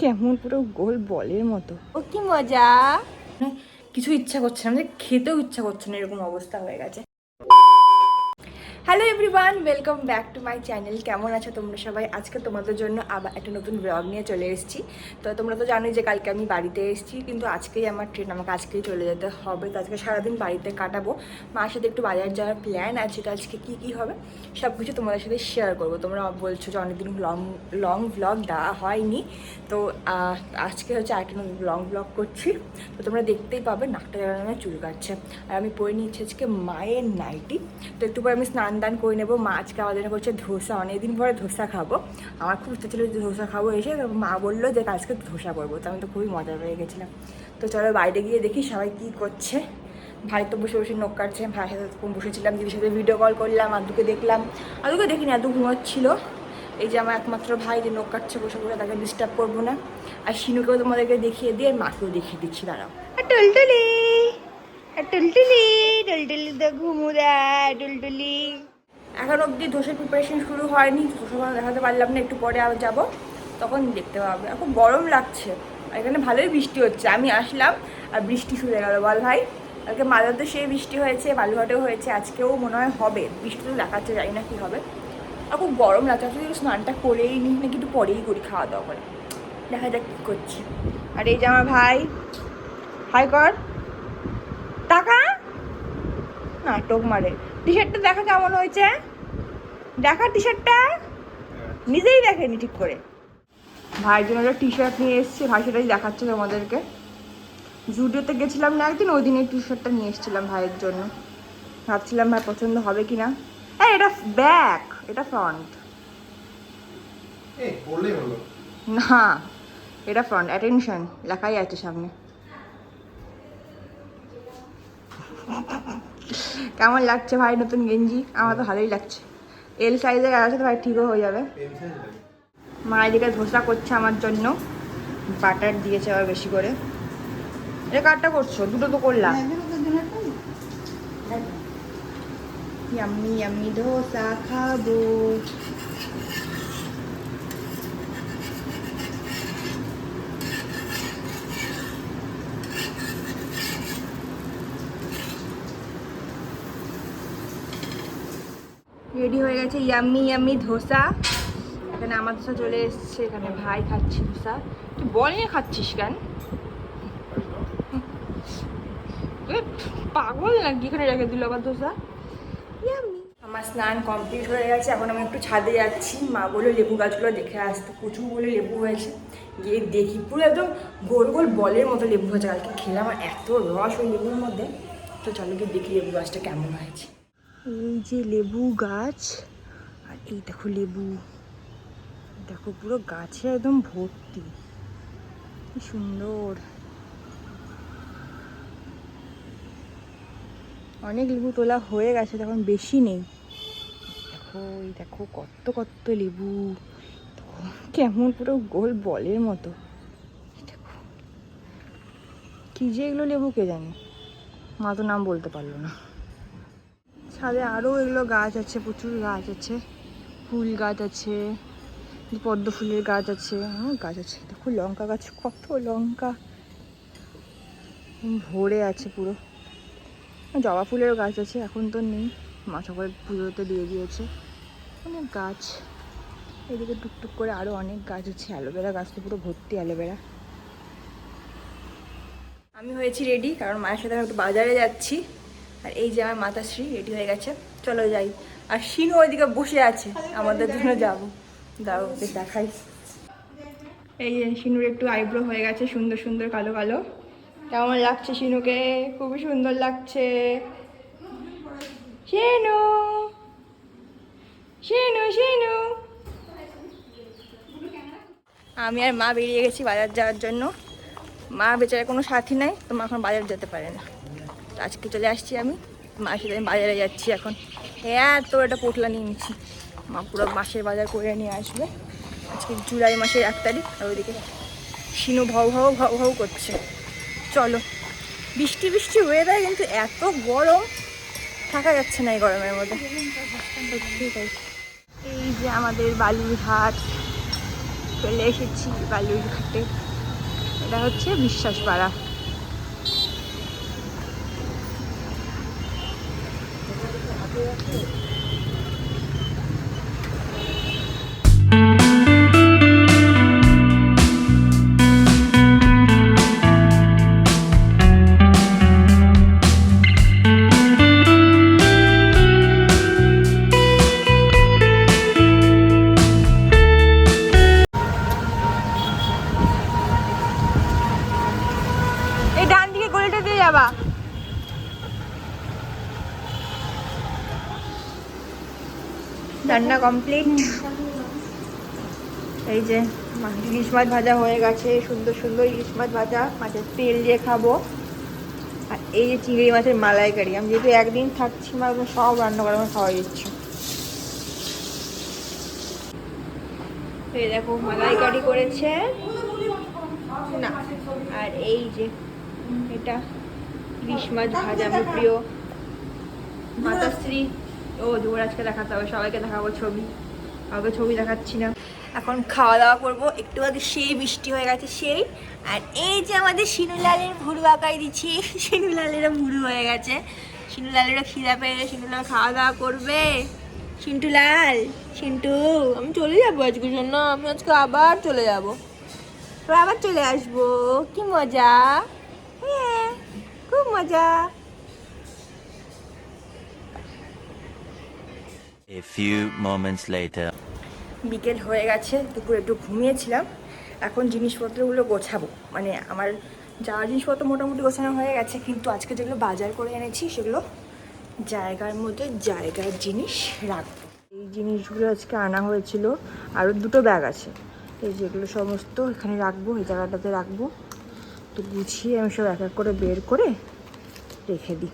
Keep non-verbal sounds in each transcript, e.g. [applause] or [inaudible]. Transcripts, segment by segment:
কেমন পুরো গোল বলের মতো। ও কি মজা। কিছু ইচ্ছা করছে না আমাদের খেতেও ইচ্ছা করছে না এরকম অবস্থা হয়ে গেছে। Hello everyone welcome back to my channel কেমন আছো তোমরা সবাই? আজকে তোমাদের জন্য আবার একটা নতুন ব্লগ নিয়ে চলে এসেছি। তো তোমরা তো জানোই যে কালকে আমি বাড়িতে এসেছি, কিন্তু আজকেই আমার ট্রেন আমাকে আজকেই চলে যেতে হবে। তো আজকে সারাদিন বাড়িতে কাটাবো। মার সাথে একটু বাজার যাওয়ার প্ল্যান আছে তো আজকে কী কী হবে সব কিছু তোমাদের সাথে শেয়ার করব। তোমরা বলছো যে অনেকদিন লং লং ব্লগ দেওয়া হয়নি। তো আজকে হচ্ছে একটা নতুন লং ব্লগ করছি। তো তোমরা দেখতেই পাবে, নাকটা যেন চুল কাটছে আর আমি পরে নিচ্ছি আজকে মায়ের নাইটি তো একটু পরে আমি স্নান দান করে নেব। মা আজকে জন্য করছে ধোসা, অনেকদিন পরে ধোসা খাব। আমার খুব ইচ্ছা ছিল যে ধোসা খাব এসে। মা বলল যে আজকে ধোসা করব। তো আমি তো খুবই মজা পেয়ে গেছিলাম। তো চলো বাইরে গিয়ে দেখি সবাই কী করছে। ভাই তো বসে বসে নখ কাটছে। ভাইয়ের সাথে বসেছিলাম, দিদির সাথে ভিডিও কল করলাম, আদুকে দেখলাম। আদুকে দেখিনি, আদু ঘুমোচ্ছিল। এই যে আমার একমাত্র ভাই যে নখ কাটছে, বসে বসে তাকে ডিস্টার্ব করব না। আর শিনুকেও তোমাদেরকে দেখিয়ে দিয়ে মাকেও দেখিয়ে দিচ্ছি, দাঁড়াও। টুলটুলি টুলটুলি টুলটুলি তো ঘুমু দেয় টুলটুলি এখন অবধি ধোসার প্রিপারেশন শুরু হয়নি, ধোসা দেখাতে পারলাম না, একটু পরে আবার যাব। তখন দেখতে পাবে। এখন গরম লাগছে, আর এখানে ভালোই বৃষ্টি হচ্ছে। আমি আসলাম, আর বৃষ্টি শুরু হয়ে গেল, বল ভাই। কালকে মালদাতে সেই বৃষ্টি হয়েছে বালুঘাটেও হয়েছে, আজকেও মনে হয় হবে। বৃষ্টি তো দেখাচ্ছে, জানি না কী হবে। আর খুব গরম লাগছে আসলে স্নানটা করেই নিই নাকি একটু পরেই করি খাওয়া দাওয়া করে। দেখা যাক কী করছি। আর এই যে আমার ভাই, হাই কর। টাকা নাটক মারে। টি শার্টটা দেখা কেমন হয়েছে? দেখা টি শার্টটা নিজেই দেখেনি ঠিক করে। ভাইয়ের জন্য একটা টি শার্ট নিয়ে এসেছি ভাই সেটাই দেখাচ্ছে তোমাদেরকে। জুডিওতে গেছিলাম না একদিন ওই দিন এই টি শার্টটা নিয়ে এসেছিলাম ভাইয়ের জন্য। ভাবছিলাম ভাই পছন্দ হবে কি না এই এটা ব্যাক এটা ফ্রন্ট না এটা ফ্রন্ট অ্যাটেনশন লেখাই আছে সামনে। কেমন লাগছে ভাই নতুন গেঞ্জি? আমার তো ভালোই লাগছে। এল সাইজের আছে তো ভাই ঠিকও হয়ে যাবে। মা এদিকে ধোসা করছে আমার জন্য। বাটার দিয়েছে আবার বেশি করে। এটা কারটা করছ? দুটো তো করলাম। ইয়াম্মি ইয়াম্মি ধোসা খাব। রেডি হয়ে গেছে। Yummy yummy, dosa. এখানে আমার ধোসা চলে এসছে। এখানে ভাই খাচ্ছে ধোসা। তুই বল নিয়ে খাচ্ছিস কেন? পাগল নাকি এখানে রেখে দিল আবার ধোসা? আমার স্নান কমপ্লিট হয়ে গেছে। এখন আমি একটু ছাদে যাচ্ছি। মা বলে লেবু গাছগুলো দেখে আসতে প্রচুর বলে লেবু হয়েছে। গিয়ে দেখি। পুরো একদম গোল গোল বলের মতো লেবু হয়েছে। কালকে খেলাম আর এত রস ওই লেবুর মধ্যে। তো চলো গিয়ে দেখি লেবু গাছটা কেমন হয়েছে। এই যে লেবু গাছ, আর এই দেখো লেবু। দেখো পুরো গাছে একদম ভর্তি। কি সুন্দর। অনেক লেবু তোলা হয়ে গেছে তখন বেশি নেই। দেখো, এই দেখো কত কত লেবু। কেমন পুরো গোল বলের মতো। কি যে এগুলো লেবু, কে জানে? মা তো নাম বলতে পারল না। ছাদে আরও এগুলো গাছ আছে, প্রচুর গাছ আছে। ফুল গাছ আছে, পদ্ম ফুলের গাছ আছে, অনেক গাছ আছে। দেখো লঙ্কা গাছ, কত লঙ্কা। ভরে আছে পুরো। জবা ফুলের গাছ আছে, এখন তো নেই। মা সকলে পুজোতে দিয়ে দিয়েছে। অনেক গাছ। এদিকে টুকটুক করে আরও অনেক গাছ আছে। অ্যালোভেরা গাছ তো পুরো ভর্তি অ্যালোভেরা। আমি হয়েছি রেডি, কারণ মায়ের সাথে একটু বাজারে যাচ্ছি। আর এই যে আমার মাতাশ্রী, রেডি হয়ে গেছে। চলো যাই। আর শিনু ওইদিকে বসে আছে। আমাদের জন্য যাব। দাও দেখাই। এই যে শিনুর একটু আইব্রো হয়ে গেছে, সুন্দর সুন্দর, কালো কালো। কেমন লাগছে শিনুকে? খুবই সুন্দর লাগছে। শিনু! শিনু শিনু! আমি আর মা বেরিয়ে গেছি বাজার যাওয়ার জন্য। মা বেচারা কোনো সাথী নাই, তো মা এখন বাজার যেতে পারে না। আজকে চলে আসছি আমি। সাথে আমি বাজারে যাচ্ছি এখন। এত একটা পোটলা নিয়ে নিচ্ছি। মা পুরো মাসের বাজার করে নিয়ে আসবে। আজকে জুলাই মাসের এক তারিখ, আর ওইদিকে শিনু ভাও ভাও ভাও ভাও করছে। চলো। বৃষ্টি বৃষ্টি ওয়েদার কিন্তু এত গরম, থাকা যাচ্ছে না এই গরমের মধ্যে। এই যে আমাদের বালুরঘাট, চলে এসেছি বালুরঘাটে। এটা হচ্ছে বিশ্বাস পাড়া এই ডান দিকে গলিটা দিয়ে যাবা। রান্না কমপ্লিট এই যে ইলিশ মাছ ভাজা হয়ে গেছে, সুন্দর সুন্দর ইলিশ মাছ ভাজা, মাছের তেল দিয়ে খাব। আর এই যে চিংড়ি মাছের মালাইকারি, আমি যেহেতু একদিন থাকছি মা সব রান্না করে আমার খাওয়া দিচ্ছে। এই দেখো, মালাইকারি করেছে। না, আর এই যে এটা ইলিশ মাছ ভাজা, আমার প্রিয় মাতাশ্রী। ও যুবরাজকে দেখাতে হবে, সবাইকে দেখাবো ছবি। কাউকে ছবি দেখাচ্ছি না। এখন খাওয়া দাওয়া করব। একটু আগে সেই বৃষ্টি হয়ে গেছে সেই। আর এই যে আমাদের শিনুলালের ভুরু আঁকাই দিচ্ছি। [laughs] শিনুলালেরও ভুরু হয়ে গেছে। শিনুলালেরও খিদা পেয়ে শিনুলাল খাওয়া দাওয়া করবে। সিন্টুলাল সিন্টু আমি চলে যাব আজকের জন্য। আমি আজকে আবার চলে যাব। আবার চলে আসব। কি মজা? হ্যাঁ খুব মজা। A few moments later. বিকেল হয়ে গেছে, দুপুর একটু ঘুমিয়েছিলাম। এখন জিনিসপত্রগুলো গোছাবো। মানে আমার যা জিনিসপত্র মোটামুটি গোছানো হয়ে গেছে, কিন্তু আজকে যেগুলো বাজার করে এনেছি, সেগুলো জায়গার মধ্যে জায়গার জিনিস রাখব। এই জিনিসগুলো আজকে আনা হয়েছিল, আরও দুটো ব্যাগ আছে। এই যেগুলো সমস্ত এখানে রাখব, এই জায়গাটাতে রাখব। তো গুছিয়ে আমি সব এক এক করে বের করে রেখে দিই।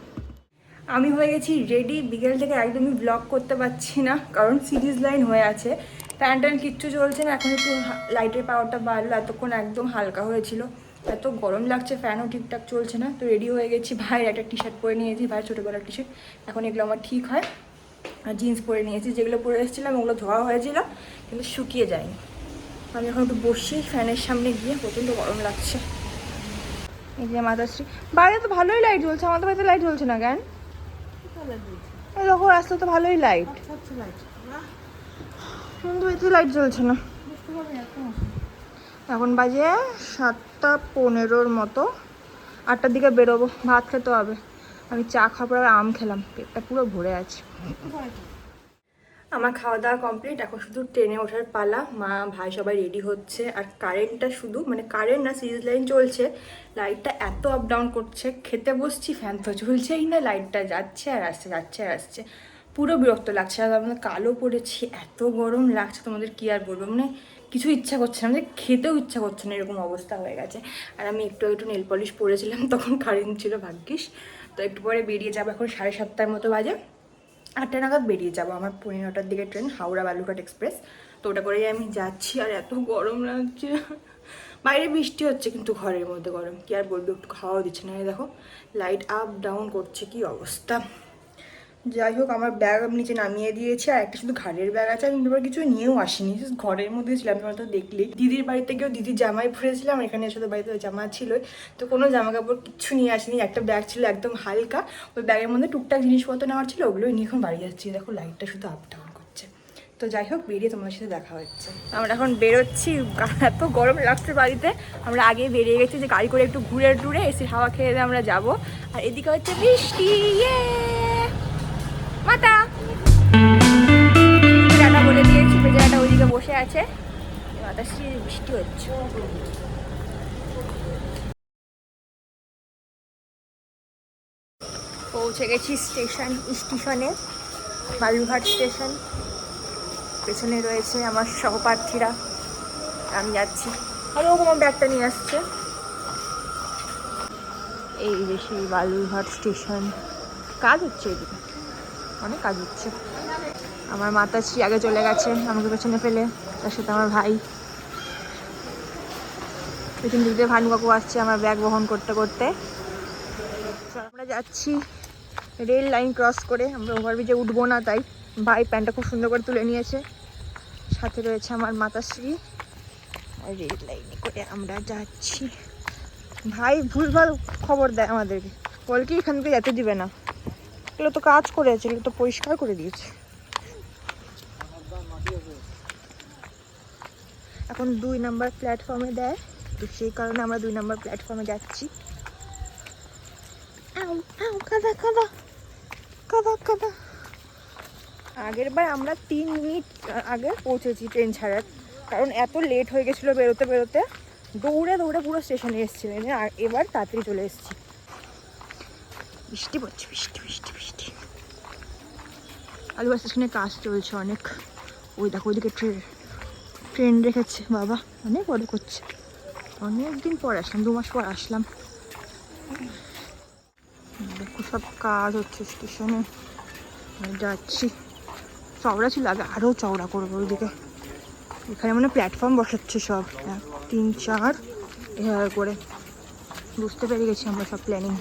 আমি হয়ে গেছি রেডি বিকেল থেকে একদমই ব্লগ করতে পারছি না, কারণ সিরিজ লাইন হয়ে আছে। ফ্যান ট্যান কিচ্ছু চলছে না, এখন একটু লাইটের পাওয়ারটা বাড়লো, এতক্ষণ একদম হালকা হয়েছিল। এত গরম লাগছে ফ্যানও ঠিকঠাক চলছে না, তো রেডি হয়ে গেছি। ভাইয়ের একটা টি শার্ট পরে নিয়েছি, ভাইয়ের ছোটোবেলার টি শার্ট এখন এগুলো আমার ঠিক হয়। আর জিন্স পরে নিয়েছি, যেগুলো পরে এসেছিলাম, ওগুলো ধোয়া হয়েছিল, কিন্তু শুকিয়ে যায়নি। আমি এখন একটু বসি ফ্যানের সামনে গিয়ে প্রচণ্ড গরম লাগছে। এই যে মাতাশ্রী। বাইরে তো ভালোই লাইট জ্বলছে, আমাদের বাড়িতে লাইট জ্বলছে না কেন দেখো রাস্তা তো ভালোই লাইট কিন্তু এতে লাইট জ্বলছে না। এখন বাজে সাতটা পনেরোর মতো। আটটার দিকে বেরোবো ভাত খেতে হবে। আমি চা খাবার আর আম খেলাম পেটটা পুরো ভরে আছে। আমার খাওয়া দাওয়া কমপ্লিট এখন শুধু ট্রেনে ওঠার পালা। মা, ভাই সবাই রেডি হচ্ছে। আর কারেন্টটা শুধু মানে কারেন্ট না সিরিজ লাইন চলছে। লাইটটা এত আপ ডাউন করছে। খেতে বসছি ফ্যান তো চলছেই না লাইটটা যাচ্ছে আর আসছে, যাচ্ছে আর আসছে। পুরো বিরক্ত লাগছে, আর আমরা কালো পড়েছি, এত গরম লাগছে, তোমাদের কি আর বলব? মানে কিছু ইচ্ছা করছে না আমাদের খেতেও ইচ্ছা করছে না, এরকম অবস্থা হয়ে গেছে। আর আমি একটু একটু নেল পলিশ পরেছিলাম, তখন কারেন্ট ছিল, ভাগ্যিস। তো একটু পরে বেরিয়ে যাব এখন সাড়ে সাতটার মতো বাজে। আটটা নাগাদ বেরিয়ে যাব আমার পনেরো নটার দিকে ট্রেন, হাওড়া বালুঘাট এক্সপ্রেস। তো ওটা করেই আমি যাচ্ছি, আর এত গরম লাগছে। বাইরে বৃষ্টি হচ্ছে কিন্তু ঘরের মধ্যে গরম, কি আর বলব, একটু খাওয়া দিচ্ছে না। দেখো লাইট আপ ডাউন করছে, কি অবস্থা। যাই হোক, আমার ব্যাগ আমি নিচে নামিয়ে দিয়েছি আর একটা শুধু ঘাড়ের ব্যাগ আছে। আমি এবার কিছু নিয়েও আসিনি ঘরের মধ্যে ছিলাম, তোমরা তো দেখলি। দিদির বাড়িতে গিয়েও দিদির জামাই পরেছিলাম এখানে এসে বাড়িতে জামা ছিলই। তো কোনো জামা কাপড় কিচ্ছু নিয়ে আসিনি, একটা ব্যাগ ছিল একদম হালকা। ওই ব্যাগের মধ্যে টুকটাক জিনিসপত্র নেওয়ার ছিল, ওগুলোই নিয়ে এখন বাড়ি যাচ্ছি। দেখো লাইটটা শুধু আপ ডাউন করছে। তো যাই হোক, বেরিয়ে তোমার সাথে দেখা হচ্ছে। আমরা এখন বেরোচ্ছি, এত গরম লাগছে বাড়িতে। আমরা আগে বেরিয়ে গেছি যে গাড়ি করে একটু ঘুরে টুরে এসে হাওয়া খেয়ে আমরা যাব। আর এদিকে হচ্ছে বৃষ্টি ইয়ে! মাতা। টাটা বলে দিয়েছি বেজারাটা ওইদিকে বসে আছে। মাতাশ্রী বৃষ্টি হচ্ছে। পৌঁছে গেছি স্টেশন, স্টেশনে বালুঘাট স্টেশন। পেছনে রয়েছে আমার সহপ্রার্থীরা আমি যাচ্ছি। আর ও আমার ব্যাগটা নিয়ে আসছে? এই যে সেই বালুরঘাট স্টেশন। কাজ হচ্ছে এদিকে। অনেক কাজ হচ্ছে। আমার মাতাশ্রী আগে চলে গেছে আমাকে পেছনে ফেলে, তার সাথে আমার ভাই। পেছন দিক ভানু কাকু আসছে আমার ব্যাগ বহন করতে করতে। আমরা যাচ্ছি রেল লাইন ক্রস করে। আমরা ওভারব্রিজে উঠবো না তাই। ভাই প্যান্টটা খুব সুন্দর করে তুলে নিয়েছে। সাথে রয়েছে আমার মাতাশ্রী। আর রেল লাইনে করে আমরা যাচ্ছি। ভাই ভুলভাল খবর দেয় আমাদেরকে। বল কি এখান থেকে যেতে দিবে না। এগুলো তো কাজ করেছে এগুলো তো পরিষ্কার করে দিয়েছে। এখন দুই নাম্বার প্ল্যাটফর্মে দেয় তো সেই কারণে আমরা দুই নাম্বার প্ল্যাটফর্মে যাচ্ছি। কাদা কাদা কাদা কাদা। আগের বার আমরা তিন মিনিট আগে পৌঁছেছি ট্রেন ছাড়ার কারণ এত লেট হয়ে গেছিল বেরোতে বেরোতে। দৌড়ে দৌড়ে পুরো স্টেশনে এসেছিলেন আর এবার তাড়াতাড়ি চলে এসেছি। বৃষ্টি পড়ছে, বৃষ্টি বৃষ্টি বৃষ্টি। আলুয়া স্টেশনে কাজ চলছে অনেক। ওই দেখো, ওইদিকে ট্রেন ট্রেন রেখেছে, বাবা। অনেক বড় করছে। অনেক দিন পর আসলাম, দু মাস পর আসলাম। দেখো, সব কাজ হচ্ছে স্টেশনে। যাচ্ছি। চওড়া ছিল, আগে আরও চওড়া করব ওইদিকে। এখানে মানে প্ল্যাটফর্ম বসাচ্ছে সব। এক, তিন, চার, এভাবে করে। বুঝতে পেরে গেছি আমরা সব প্ল্যানিং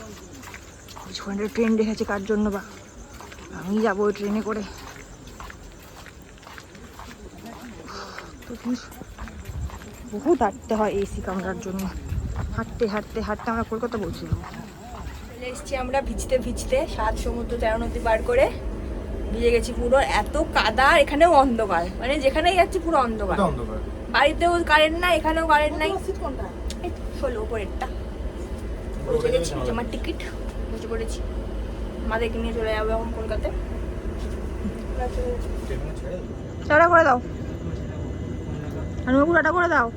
কিছুক্ষণ ট্রেন রেখেছে কার জন্য বা? আমি যাব ওই ট্রেনে করে। বহুত হাঁটতে হয় এসি কামরার জন্য। হাঁটতে হাঁটতে হাঁটতে আমরা কলকাতা যাব চলে এসেছি আমরা ভিজতে ভিজতে সাত সমুদ্র তেরো নদী পার করে ভিজে গেছি পুরো। এত কাদা আর এখানেও অন্ধকার। মানে যেখানেই যাচ্ছি পুরো অন্ধকার। বাড়িতেও কারেন্ট নাই এখানেও কারেন্ট নাই। ষোলো যে আমার টিকিট বসে পড়েছি মাদেরকে নিয়ে চলে যাব এখন কলকাতায়। টাটা করে দাও। আর পুরাটা করে দাও।